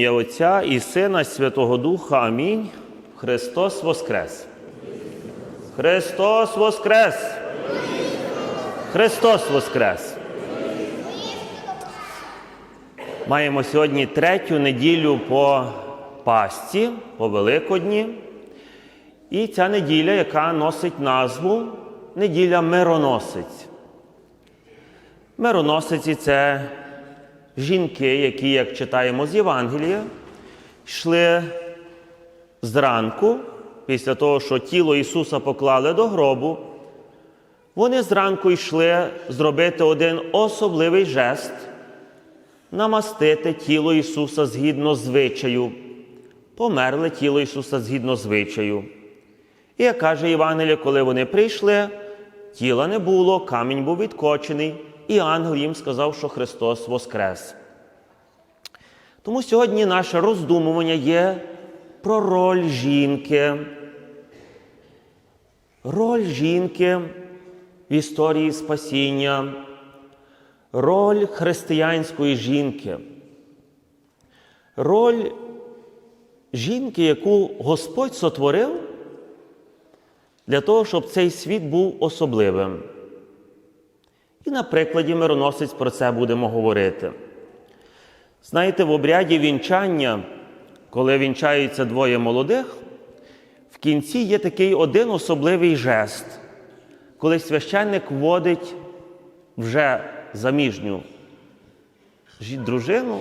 Ім'я Отця і Сина, і Святого Духа. Амінь. Христос Воскрес! Христос Воскрес! Христос Воскрес! Маємо сьогодні третю неділю по Пасці, по Великодні. І ця неділя, яка носить назву неділя мироносець. Мироносиці це жінки, які, як читаємо з Євангелія, йшли зранку, після того, що тіло Ісуса поклали до гробу, вони зранку йшли зробити один особливий жест, намастити тіло Ісуса згідно звичаю, померли тіло Ісуса згідно звичаю. І як каже Євангеліє, коли вони прийшли, тіла не було, камінь був відкочений, і ангел їм сказав, що Христос Воскрес. Тому сьогодні наше роздумування є про роль жінки. Роль жінки в історії спасіння, роль християнської жінки, роль жінки, яку Господь сотворив для того, щоб цей світ був особливим. І на прикладі мироносець про це будемо говорити. Знаєте, в обряді вінчання, коли вінчаються двоє молодих, в кінці є такий один особливий жест, коли священник вводить вже заміжню дружину,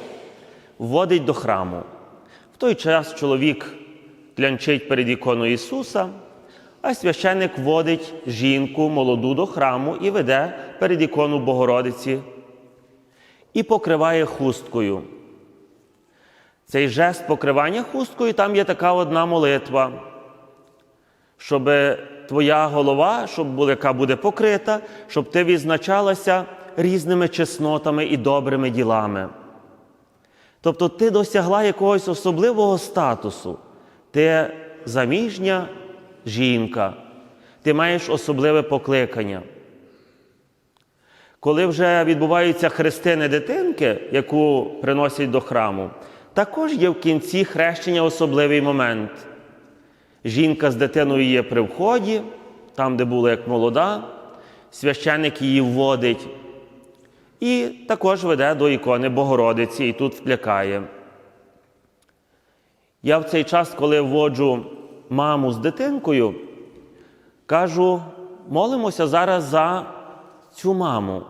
вводить до храму. В той час чоловік клянчить перед іконою Ісуса, а священник вводить жінку молоду до храму і веде перед ікону Богородиці і покриває хусткою. Цей жест покривання хусткою, там є така одна молитва, щоб твоя голова, щоб яка буде покрита, щоб ти відзначалася різними чеснотами і добрими ділами. Тобто ти досягла якогось особливого статусу. Ти заміжня жінка, ти маєш особливе покликання. Коли вже відбуваються хрестини дитинки, яку приносять до храму, також є в кінці хрещення особливий момент. Жінка з дитиною є при вході, там, де була як молода, священник її вводить і також веде до ікони Богородиці і тут вклякає. Я в цей час, коли вводжу маму з дитинкою, кажу, молимося зараз за цю маму,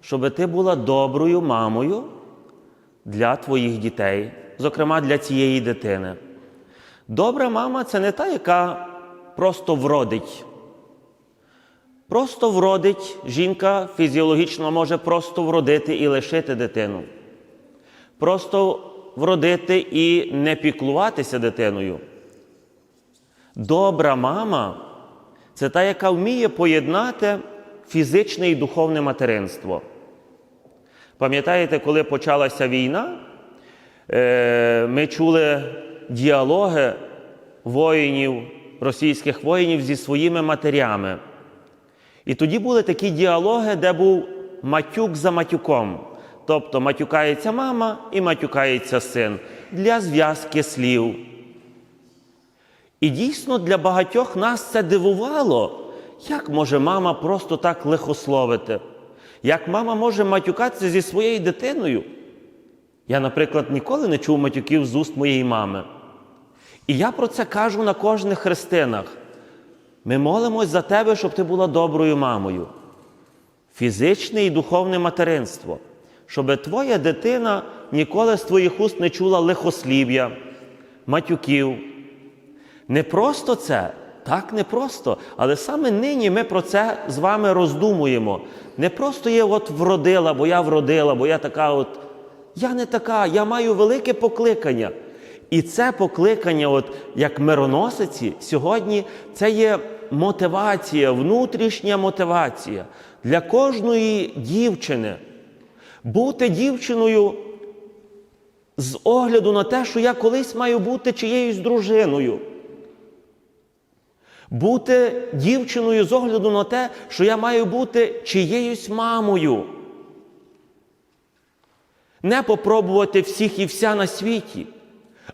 щоб ти була доброю мамою для твоїх дітей, зокрема для цієї дитини. Добра мама це не та, яка просто вродить. Просто вродить жінка фізіологічно може просто вродити і лишити дитину. Просто вродити і не піклуватися дитиною. Добра мама це та, яка вміє поєднати фізичне і духовне материнство. Пам'ятаєте, коли почалася війна, е, ми чули діалоги воїнів, російських воїнів зі своїми матерями. І тоді були такі діалоги, де був матюк за матюком. Тобто матюкається мама і матюкається син для зв'язки слів. І дійсно для багатьох нас це дивувало, як може мама просто так лихословити, як мама може матюкатися зі своєю дитиною. Я, наприклад, ніколи не чув матюків з уст моєї мами. І я про це кажу на кожних хрестинах. Ми молимось за тебе, щоб ти була доброю мамою. Фізичне і духовне материнство, щоб твоя дитина ніколи з твоїх уст не чула лихослів'я, матюків. Не просто це, так не просто, але саме нині ми про це з вами роздумуємо. Не просто є от вродила, бо я вродила, бо я така от. Я не така, я маю велике покликання. І це покликання, от як мироносиці, сьогодні це є мотивація, внутрішня мотивація для кожної дівчини. Бути дівчиною з огляду на те, що я колись маю бути чиєюсь дружиною. Бути дівчиною з огляду на те, що я маю бути чиєюсь мамою. не попробувати всіх і вся на світі.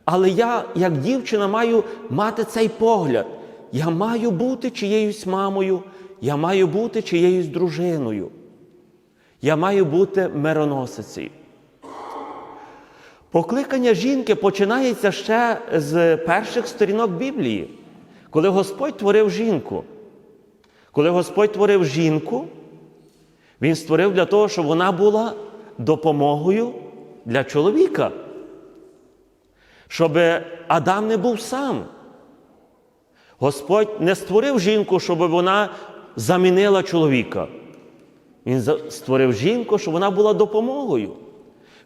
Але я, як дівчина, маю мати цей погляд. Я маю бути чиєюсь мамою, я маю бути чиєюсь дружиною. Я маю бути мироносицею. Покликання жінки починається ще з перших сторінок Біблії, коли Господь творив жінку. Коли Господь творив жінку, Він створив для того, щоб вона була допомогою для чоловіка. Щоб Адам не був сам. Господь не створив жінку, щоб вона замінила чоловіка. Він створив жінку, щоб вона була допомогою.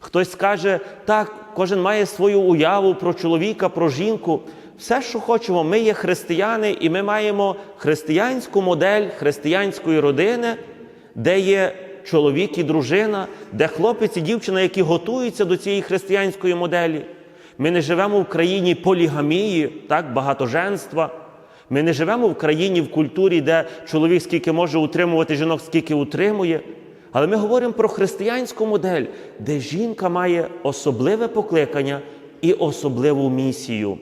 Хтось скаже, так, кожен має свою уяву про чоловіка, про жінку. Все, що хочемо, ми є християни, і ми маємо християнську модель християнської родини, де є чоловік і дружина, де хлопець і дівчина, які готуються до цієї християнської моделі. Ми не живемо в країні полігамії, так, багатоженства. Ми не живемо в країні в культурі, де чоловік скільки може утримувати жінок, скільки утримує. Але ми говоримо про християнську модель, де жінка має особливе покликання і особливу місію.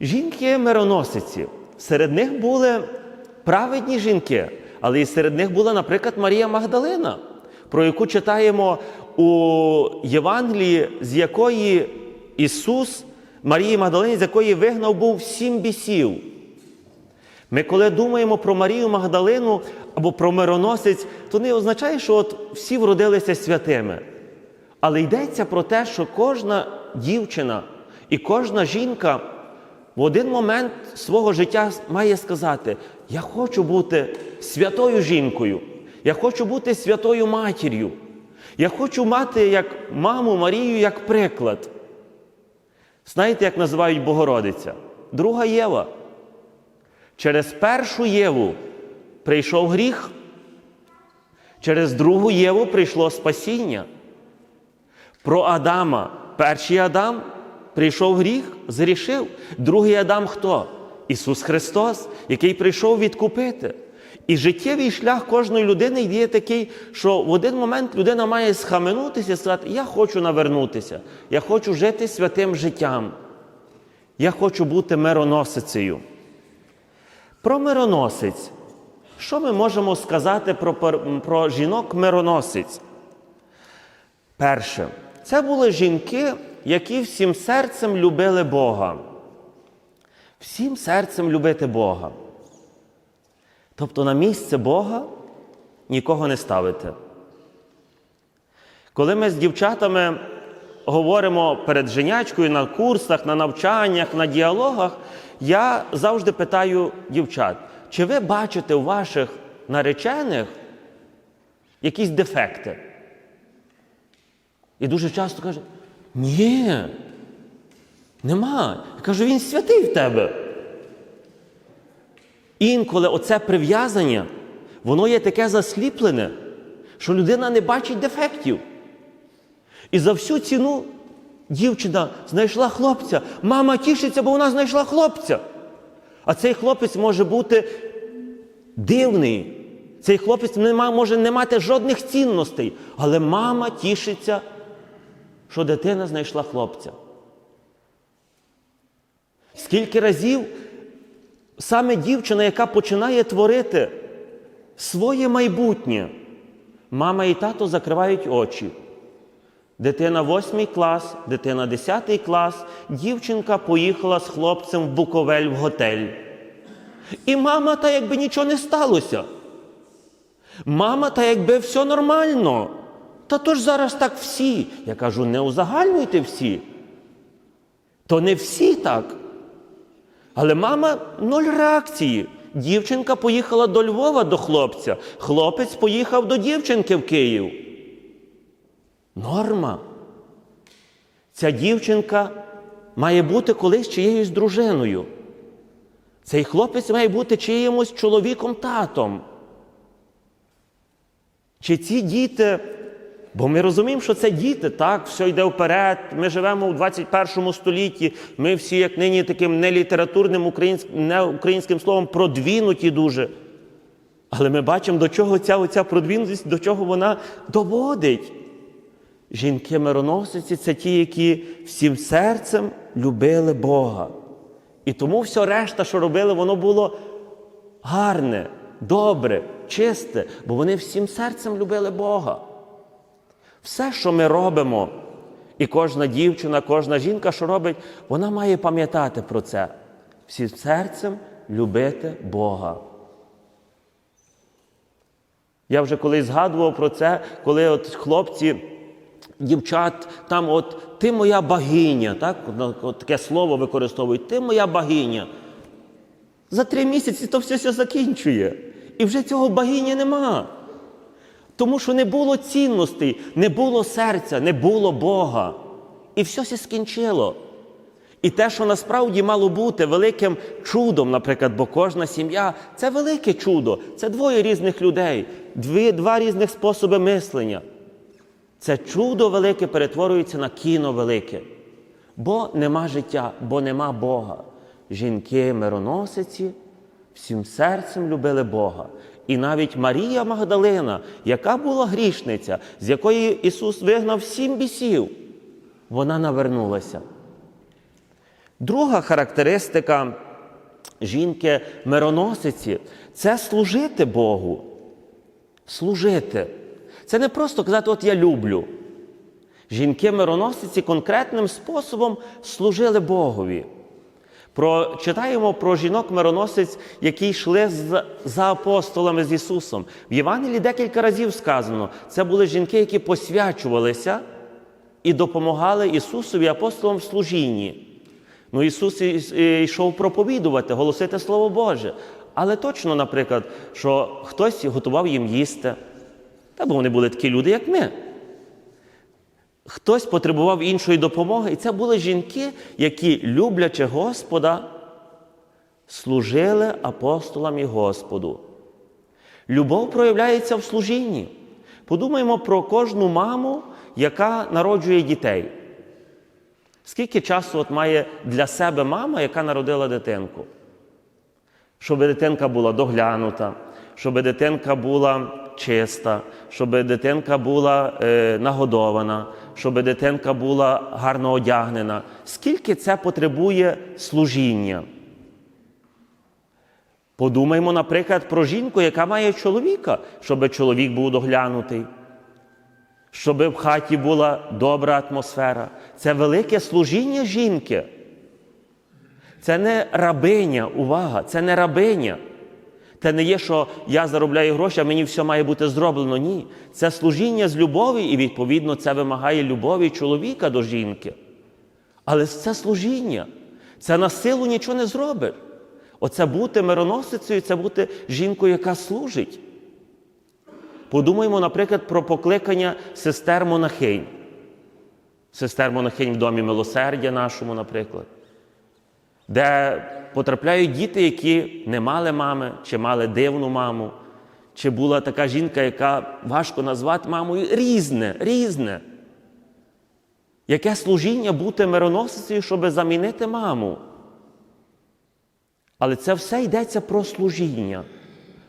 Жінки мироносиці. Серед них були праведні жінки, але і серед них була, наприклад, Марія Магдалина, про яку читаємо у Євангелії, з якої Ісус, Марії Магдалині, з якої вигнав був сім бісів. Ми, коли думаємо про Марію Магдалину або про мироносець, то не означає, що от всі вродилися святими. Але йдеться про те, що кожна дівчина і кожна жінка в один момент свого життя має сказати: Я хочу бути святою жінкою, я хочу бути святою матір'ю, я хочу мати як маму Марію як приклад. Знаєте, як називають Богородиця? Друга Єва. Через першу Єву прийшов гріх, через другу Єву прийшло спасіння. Про Адама. Перший Адам прийшов гріх, зрішив. Другий Адам хто? Ісус Христос, який прийшов відкупити. І життєвий шлях кожної людини є такий, що в один момент людина має схаменутися і сказати, я хочу навернутися, я хочу жити святим життям, я хочу бути мироносицею. Про мироносець. Що ми можемо сказати про, про жінок-мироносець? Перше, це були жінки, які всім серцем любили Бога. Всім серцем любити Бога. Тобто на місце Бога нікого не ставити. Коли ми з дівчатами говоримо перед женячкою на курсах, на навчаннях, на діалогах, я завжди питаю дівчат, чи ви бачите у ваших наречених якісь дефекти? І дуже часто кажуть, ні, нема. Я кажу, він святий в тебе. Інколи оце прив'язання, воно є таке засліплене, що людина не бачить дефектів. І за всю ціну дівчина знайшла хлопця. Мама тішиться, бо вона знайшла хлопця. А цей хлопець може бути дивний. Цей хлопець не може не мати жодних цінностей. Але мама тішиться, що дитина знайшла хлопця. Скільки разів саме дівчина, яка починає творити своє майбутнє, мама і тато закривають очі. Дитина 8 клас, дитина 10 клас, дівчинка поїхала з хлопцем в Буковель в готель. І мама, та якби нічого не сталося. Мама, та якби все нормально. Та то ж зараз так всі. Я кажу, не узагальнюйте всі. То не всі так. Але мама нуль реакції. Дівчинка поїхала до Львова до хлопця, хлопець поїхав до дівчинки в Київ. Норма. Ця дівчинка має бути колись чиєюсь дружиною. Цей хлопець має бути чиїмось чоловіком-татом. Чи ці діти, бо ми розуміємо, що це діти, так, все йде вперед. Ми живемо у 21 столітті. Ми всі, як нині, таким нелітературним українським, не українським словом, продвінуті дуже. Але ми бачимо, до чого ця оця продвинутість, до чого вона доводить. Жінки мироносиці це ті, які всім серцем любили Бога. І тому все решта, що робили, воно було гарне, добре, чисте, бо вони всім серцем любили Бога. Все, що ми робимо, і кожна дівчина, кожна жінка, що робить, вона має пам'ятати про це. Всім серцем любити Бога. Я вже колись згадував про це, коли от хлопці, дівчат, там от ти моя богиня, так? От, таке слово використовують, ти моя богиня. За три місяці то все, все закінчує. І вже цього богині нема. Тому що не було цінностей, не було серця, не було Бога. І все все скінчило. І те, що насправді мало бути великим чудом, наприклад, бо кожна сім'я це велике чудо, це двоє різних людей, дві, два різних способи мислення. Це чудо велике перетворюється на кіно велике. Бо нема життя, бо нема Бога. Жінки мироносиці всім серцем любили Бога. І навіть Марія Магдалина, яка була грішниця, з якої Ісус вигнав сім бісів, вона навернулася. Друга характеристика жінки мироносиці це служити Богу. Служити. Це не просто казати, от я люблю. Жінки мироносиці конкретним способом служили Богові. Про, читаємо про жінок-мироносиць, які йшли з, за апостолами з Ісусом. В Євангелії декілька разів сказано, це були жінки, які посвячувалися і допомагали Ісусові апостолам в служінні. Ну, Ісус йшов проповідувати, голосити Слово Боже. Але точно, наприклад, що хтось готував їм їсти, та бо вони були такі люди, як ми. Хтось потребував іншої допомоги, і це були жінки, які, люблячи Господа, служили апостолам і Господу. Любов проявляється в служінні. Подумаємо про кожну маму, яка народжує дітей. Скільки часу от має для себе мама, яка народила дитинку? Щоб дитинка була доглянута, щоб дитинка була чиста, щоб дитинка була е, нагодована, щоб дитинка була гарно одягнена. Скільки це потребує служіння? Подумаймо, наприклад, про жінку, яка має чоловіка, щоб чоловік був доглянутий, щоб в хаті була добра атмосфера. Це велике служіння жінки. Це не рабиня, увага, це не рабиня. Це не є, що я заробляю гроші, а мені все має бути зроблено. Ні. Це служіння з любові, і, відповідно, це вимагає любові чоловіка до жінки. Але це служіння. Це на силу нічого не зробиш. Оце бути мироносицею, це бути жінкою, яка служить. Подумаємо, наприклад, про покликання сестер монахинь. Сестер монахинь в домі милосердя нашому, наприклад, де потрапляють діти, які не мали мами, чи мали дивну маму, чи була така жінка, яка важко назвати мамою різне, різне. Яке служіння бути мироносицею, щоб замінити маму? Але це все йдеться про служіння.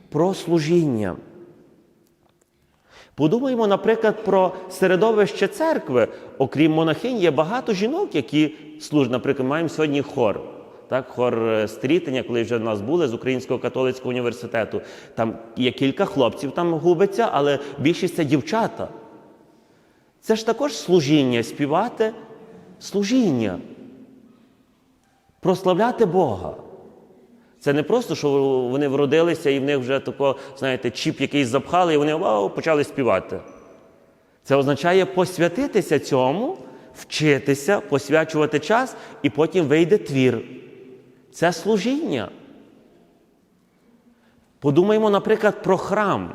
Про служіння. Подумаємо, наприклад, про середовище церкви. Окрім монахинь, є багато жінок, які служать. Наприклад, маємо сьогодні хор. Так, хор стрітення, коли вже в нас були з Українського католицького університету. Там є кілька хлопців, там губиться, але більшість це дівчата. Це ж також служіння, співати служіння, прославляти Бога. Це не просто, що вони вродилися і в них вже тако, знаєте, чіп якийсь запхали, і вони вау, почали співати. Це означає посвятитися цьому, вчитися, посвячувати час, і потім вийде твір. Це служіння. Подумаємо, наприклад, про храм.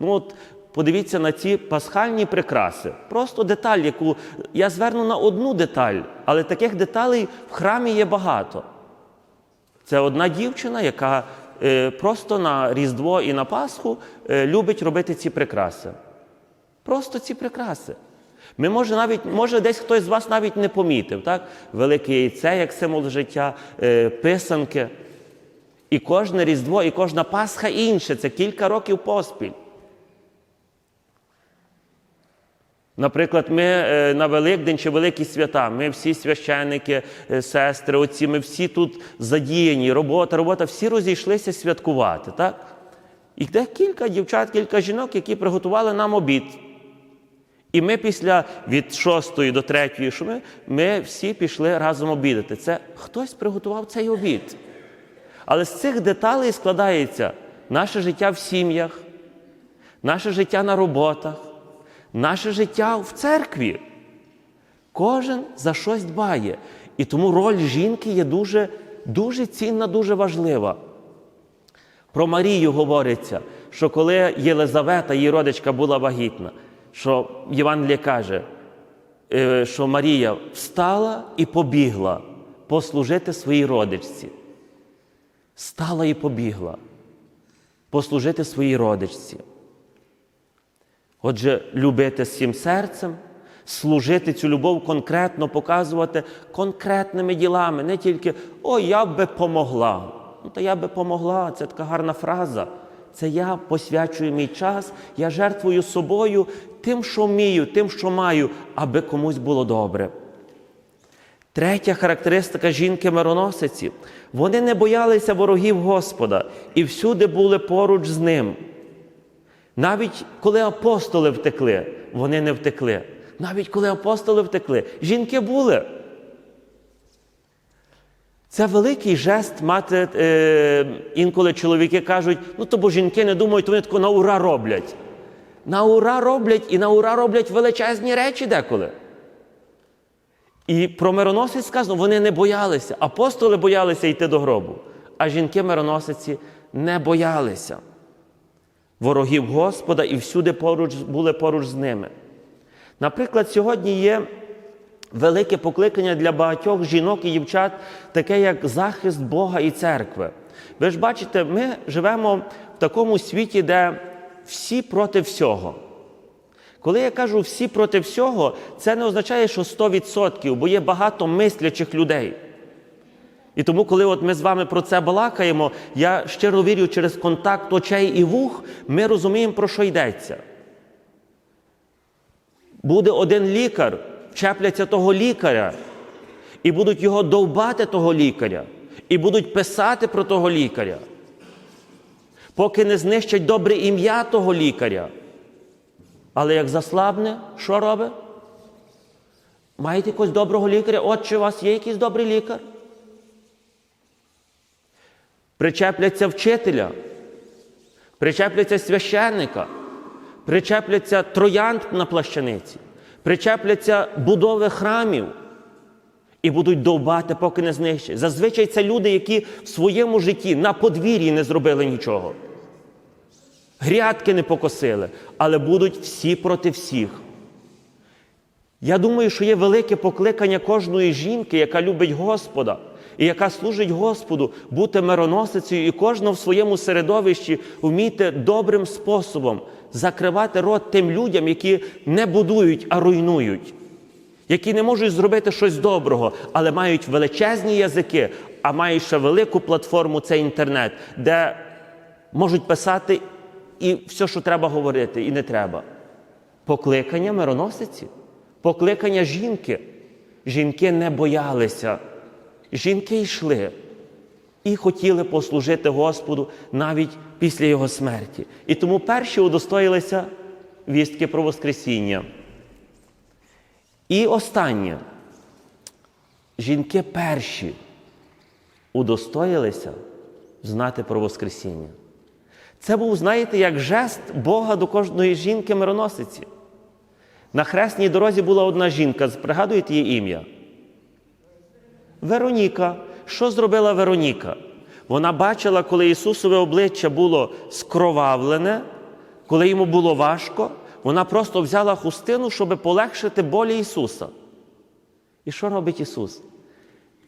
Ну, от Подивіться на ці пасхальні прикраси. Просто деталь, яку я зверну на одну деталь, але таких деталей в храмі є багато. Це одна дівчина, яка е, просто на Різдво і на Пасху е, любить робити ці прикраси. Просто ці прикраси. Ми може, навіть, може, десь хтось з вас навіть не помітив, так? Велике яйце, як символ життя, е, писанки. І кожне Різдво, і кожна Пасха інше. Це кілька років поспіль. Наприклад, ми е, на Великдень чи Великі свята, ми всі священники, е, сестри, отці, ми всі тут задіяні, робота, робота, всі розійшлися святкувати. так? І де кілька дівчат, кілька жінок, які приготували нам обід. І ми після від шостої до третьої, що ми, ми всі пішли разом обідати. Це хтось приготував цей обід. Але з цих деталей складається наше життя в сім'ях, наше життя на роботах, наше життя в церкві. Кожен за щось дбає. І тому роль жінки є дуже, дуже цінна, дуже важлива. Про Марію говориться, що коли Єлизавета, її родичка, була вагітна, що Євангеліє каже, е, що Марія встала і побігла послужити своїй родичці. Стала і побігла послужити своїй родичці. Отже, любити всім серцем, служити цю любов конкретно, показувати конкретними ділами, не тільки О, я би помогла. Ну, та я би помогла, це така гарна фраза. Це я посвячую мій час, я жертвую собою тим, що вмію, тим, що маю, аби комусь було добре. Третя характеристика жінки-мироносиці. Вони не боялися ворогів Господа і всюди були поруч з ним. Навіть коли апостоли втекли, вони не втекли. Навіть коли апостоли втекли, жінки були. Це великий жест мати, е, інколи чоловіки кажуть, ну то бо жінки не думають, вони тако на ура роблять. На ура роблять і на ура роблять величезні речі деколи. І про мироносець сказано, вони не боялися. Апостоли боялися йти до гробу, а жінки-мироносиці не боялися ворогів Господа і всюди поруч, були поруч з ними. Наприклад, сьогодні є велике покликання для багатьох жінок і дівчат, таке як захист Бога і церкви. Ви ж бачите, ми живемо в такому світі, де всі проти всього. Коли я кажу всі проти всього, це не означає, що 100%, бо є багато мислячих людей. І тому, коли от ми з вами про це балакаємо, я щиро вірю, через контакт очей і вух, ми розуміємо, про що йдеться. Буде один лікар, вчепляться того лікаря, і будуть його довбати того лікаря, і будуть писати про того лікаря. Поки не знищать добре ім'я того лікаря. Але як заслабне, що робить? Маєте якогось доброго лікаря? От чи у вас є якийсь добрий лікар? Причепляться вчителя, причепляться священника, причепляться троянд на плащаниці, причепляться будови храмів і будуть довбати, поки не знищать. Зазвичай це люди, які в своєму житті на подвір'ї не зробили нічого. Грядки не покосили, але будуть всі проти всіх. Я думаю, що є велике покликання кожної жінки, яка любить Господа і яка служить Господу, бути мироносицею, і кожна в своєму середовищі вміти добрим способом закривати рот тим людям, які не будують, а руйнують, які не можуть зробити щось доброго, але мають величезні язики, а мають ще велику платформу це інтернет, де можуть писати і все, що треба говорити, і не треба. Покликання мироносиці, покликання жінки. Жінки не боялися. Жінки йшли і хотіли послужити Господу навіть після Його смерті. І тому перші удостоїлися вістки про Воскресіння. І останнє. Жінки перші удостоїлися знати про Воскресіння. Це був, знаєте, як жест Бога до кожної жінки мироносиці. На хресній дорозі була одна жінка, пригадуєте її ім'я? Вероніка. Що зробила Вероніка? Вона бачила, коли Ісусове обличчя було скровавлене, коли йому було важко, вона просто взяла хустину, щоб полегшити болі Ісуса. І що робить Ісус?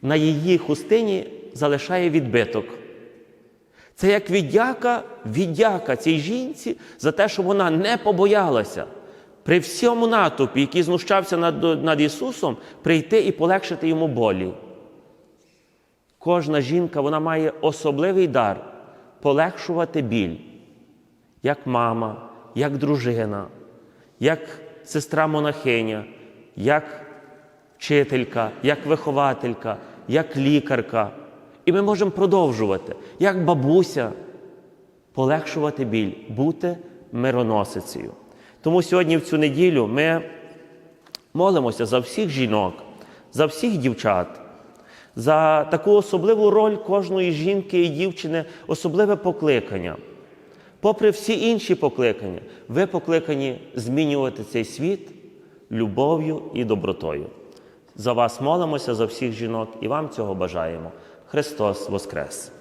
На її хустині залишає відбиток. Це як віддяка, віддяка цій жінці за те, що вона не побоялася при всьому натовпі, який знущався над, над Ісусом, прийти і полегшити йому болі. Кожна жінка вона має особливий дар полегшувати біль, як мама, як дружина, як сестра монахиня, як вчителька, як вихователька, як лікарка. І ми можемо продовжувати, як бабуся, полегшувати біль, бути мироносицею. Тому сьогодні, в цю неділю, ми молимося за всіх жінок, за всіх дівчат, за таку особливу роль кожної жінки і дівчини, особливе покликання. Попри всі інші покликання, ви покликані змінювати цей світ любов'ю і добротою. За вас молимося, за всіх жінок, і вам цього бажаємо. Христос Воскрес!